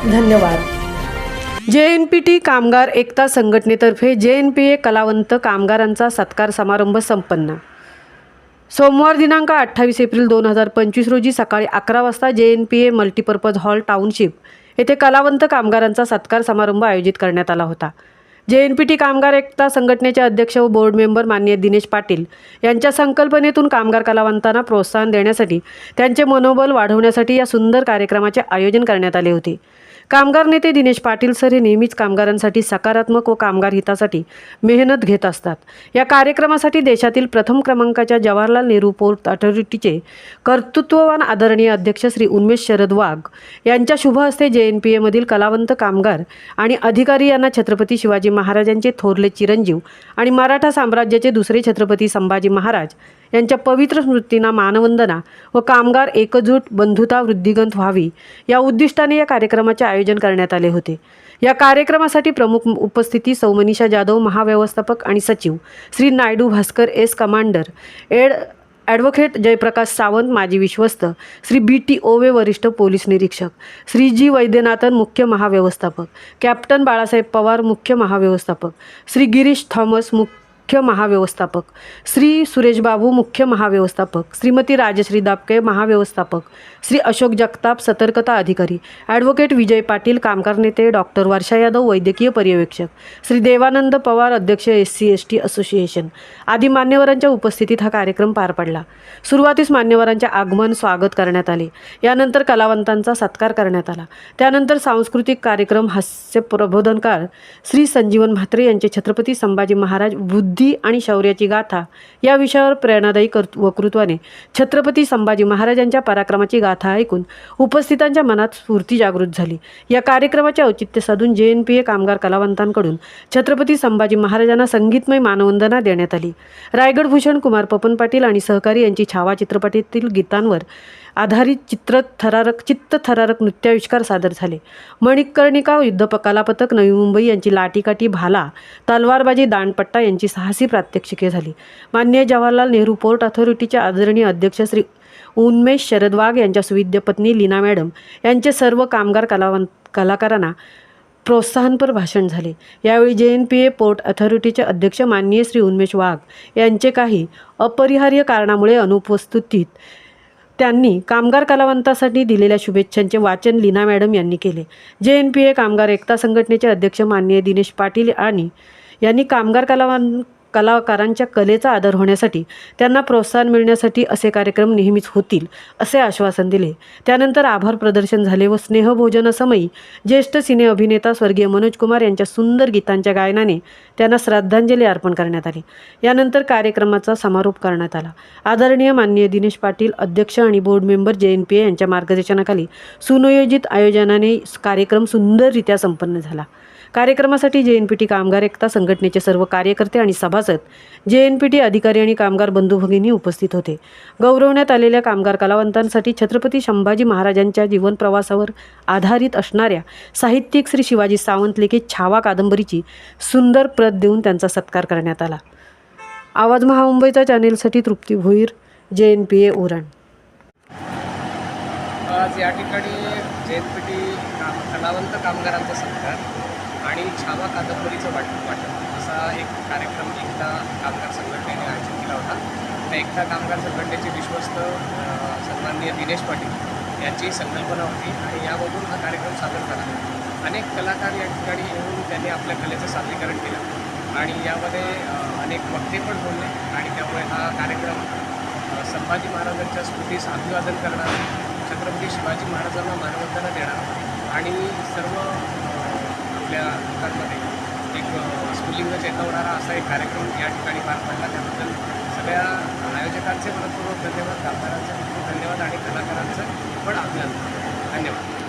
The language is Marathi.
धन्यवाद. जे एन पी टी कामगार एकता संघटनेतर्फे जे एन पी ए कलावंत कामगारांचा सत्कार समारंभ संपन्न. सोमवार दिनांक अठ्ठावीस एप्रिल दोन हजार पंचवीस रोजी सकाळी अकरा वाजता J N P A multipurpose hall township येथे कलावंत कामगारांचा सत्कार समारंभ आयोजित करण्यात आला होता. जे एन पी टी कामगार एकता संघटनेचे अध्यक्ष व बोर्ड मेंबर माननीय दिनेश पाटील यांच्या संकल्पनेतून कामगार कलावंतांना प्रोत्साहन देण्यासाठी त्यांचे मनोबल वाढवण्यासाठी या सुंदर कार्यक्रमाचे आयोजन करण्यात आले होते. कामगार नेते दिनेश पाटील सर हे नेहमीच कामगारांसाठी सकारात्मक व कामगार हितासाठी मेहनत घेत असतात. या कार्यक्रमासाठी देशातील प्रथम क्रमांकाच्या जवाहरलाल नेहरू पोर्ट अथॉरिटीचे कर्तृत्ववान आदरणीय अध्यक्ष श्री उन्मेश शरद वाघ यांच्या शुभ हस्ते जे एन पी एमधील कलावंत कामगार आणि अधिकारी यांना छत्रपती शिवाजी महाराजांचे थोरले चिरंजीव आणि मराठा साम्राज्याचे दुसरे छत्रपती संभाजी महाराज यांच्या पवित्र स्मृतींना मानवंदना व कामगार एकजूट बंधुता वृद्धिगंत व्हावी या उद्दिष्टाने या कार्यक्रमाचे आयोजन करण्यात आले होते. या कार्यक्रमासाठी प्रमुख उपस्थिती सौमनीषा जाधव महाव्यवस्थापक आणि सचिव श्री नायडू भास्कर एस कमांडर एड ॲडव्होकेट जयप्रकाश सावंत माजी विश्वस्त श्री बी टी ओवे वरिष्ठ पोलीस निरीक्षक श्री जी वैद्यनाथन मुख्य महाव्यवस्थापक कॅप्टन बाळासाहेब पवार मुख्य महाव्यवस्थापक श्री गिरीश थॉमस मुख्य मुख्य महाव्यवस्थापक. श्री सुरेशबाबू मुख्य महाव्यवस्थापक. श्रीमती राजश्री दापके महाव्यवस्थापक. श्री अशोक जगताप सतर्कता अधिकारी. ॲडव्होकेट विजय पाटील कामगार नेते डॉक्टर वर्षा यादव वैद्यकीय पर्यवेक्षक. श्री देवानंद पवार अध्यक्ष S C S T association. आदी मान्यवरांच्या उपस्थितीत हा कार्यक्रम पार पडला. सुरुवातीस मान्यवरांचे आगमन स्वागत करण्यात आले. यानंतर कलावंतांचा सत्कार करण्यात आला. त्यानंतर सांस्कृतिक कार्यक्रम हास्य प्रबोधनकार श्री संजीवन म्हात्रे यांचे छत्रपती संभाजी महाराज बुद्ध आणि शौर्याची गाथा या विषयावर प्रेरणादायी कर्त वक्तृत्वाने छत्रपती संभाजी महाराजांच्या पराक्रमाची गाथा ऐकून उपस्थितांच्या मनात स्फूर्ती जागृत झाली. या कार्यक्रमाचे औचित्य साधून जे एन पी ए कामगार कलावंतांकडून छत्रपती संभाजी महाराजांना संगीतमय मानवंदना देण्यात आली. रायगड भूषण कुमार पपन पाटील आणि सहकारी यांची छावा चित्रपटातील गीतांवर आधारित चित्र थरारक चित्त थरारक नृत्याविष्कार सादर झाले. मणिकर्णिका युद्ध पथक कलापथक नवी मुंबई यांची लाटीकाठी भाला तलवारबाजी दांडपट्टा यांची साहसी प्रात्यक्षिके झाली. मान्य जवाहरलाल नेहरू पोर्ट अथॉरिटीचे आदरणीय अध्यक्ष श्री उन्मेष शरद वाघ यांच्या सुविद्य पत्नी लीना मॅडम यांचे सर्व कामगार कलावं कलाकारांना प्रोत्साहनपर भाषण झाले. यावेळी J N P A port अथॉरिटीचे अध्यक्ष माननीय श्री उन्मेश वाघ यांचे काही अपरिहार्य कारणामुळे अनुपस्थितीत त्यांनी कामगार कलावंतासाठी दिलेल्या शुभेच्छांचे वाचन लीना मॅडम यांनी केले. जे एन पी ए कामगार एकता संघटनेचे अध्यक्ष माननीय दिनेश पाटील आणि यांनी कामगार कलावंत कलाकारांच्या कलेचा आदर होण्यासाठी त्यांना प्रोत्साहन मिळण्यासाठी असे कार्यक्रम नेहमीच होतील असे आश्वासन दिले. त्यानंतर आभार प्रदर्शन झाले व स्नेहभोजनासमयी ज्येष्ठ सिने अभिनेता स्वर्गीय मनोज कुमार यांच्या सुंदर गीतांच्या गायनाने त्यांना श्रद्धांजली अर्पण करण्यात आली. यानंतर कार्यक्रमाचा समारोप करण्यात आला. आदरणीय माननीय दिनेश पाटील अध्यक्ष आणि board member J N P A यांच्या मार्गदर्शनाखाली सुनियोजित आयोजनाने कार्यक्रम सुंदररित्या संपन्न झाला. कार्यक्रमासाठी जे एन पी टी कामगार एकता संघटनेचे सर्व कार्यकर्ते आणि सभासद जे एन पी टी अधिकारी आणि कामगार बंधू भगिनी उपस्थित होते. गौरवण्यात आलेल्या कामगार कलावंतांसाठी छत्रपती संभाजी महाराजांच्या जीवन प्रवासावर आधारित असणाऱ्या साहित्यिक श्री शिवाजी सावंत लिखित छावा कादंबरीची सुंदर प्रत देऊन त्यांचा सत्कार करण्यात आला. आवाज महामुंबईच्या चॅनेलसाठी तृप्ती भोईर जे एन पी ए उरण. आज या ठिकाणी जे एन पी टी काम कलावंत कामगारांचा सत्कार. आणि छावा कादंबरीचं वाटप वाटप. असा एक कार्यक्रम एकदा कामगार संघटनेने आयोजित केला होता. त्या एकदा कामगार संघटनेचे विश्वस्त सन्माननीय दिनेश पाटील यांची संकल्पना होती आणि यामधून हा कार्यक्रम सादर झाला. अनेक कलाकार या ठिकाणी येऊन त्यांनी आपल्या कलेचं सादरीकरण केलं आणि यामध्ये अनेक वक्ते पण बोलले आणि त्यामुळे हा कार्यक्रम संभाजी महाराजांच्या स्मृतीस अभिवादन करणार छत्रपती शिवाजी महाराजांना मानवंदना देणार आणि सर्व आपल्या लोकांमध्ये एक अ, चेता होणारा असा एक कार्यक्रम या ठिकाणी पार पडला. त्याबद्दल सगळ्या आयोजकांचे मनपूर्वक धन्यवाद कामगारांचे धन्यवाद आणि कलाकारांचं पण आपल्याला धन्यवाद.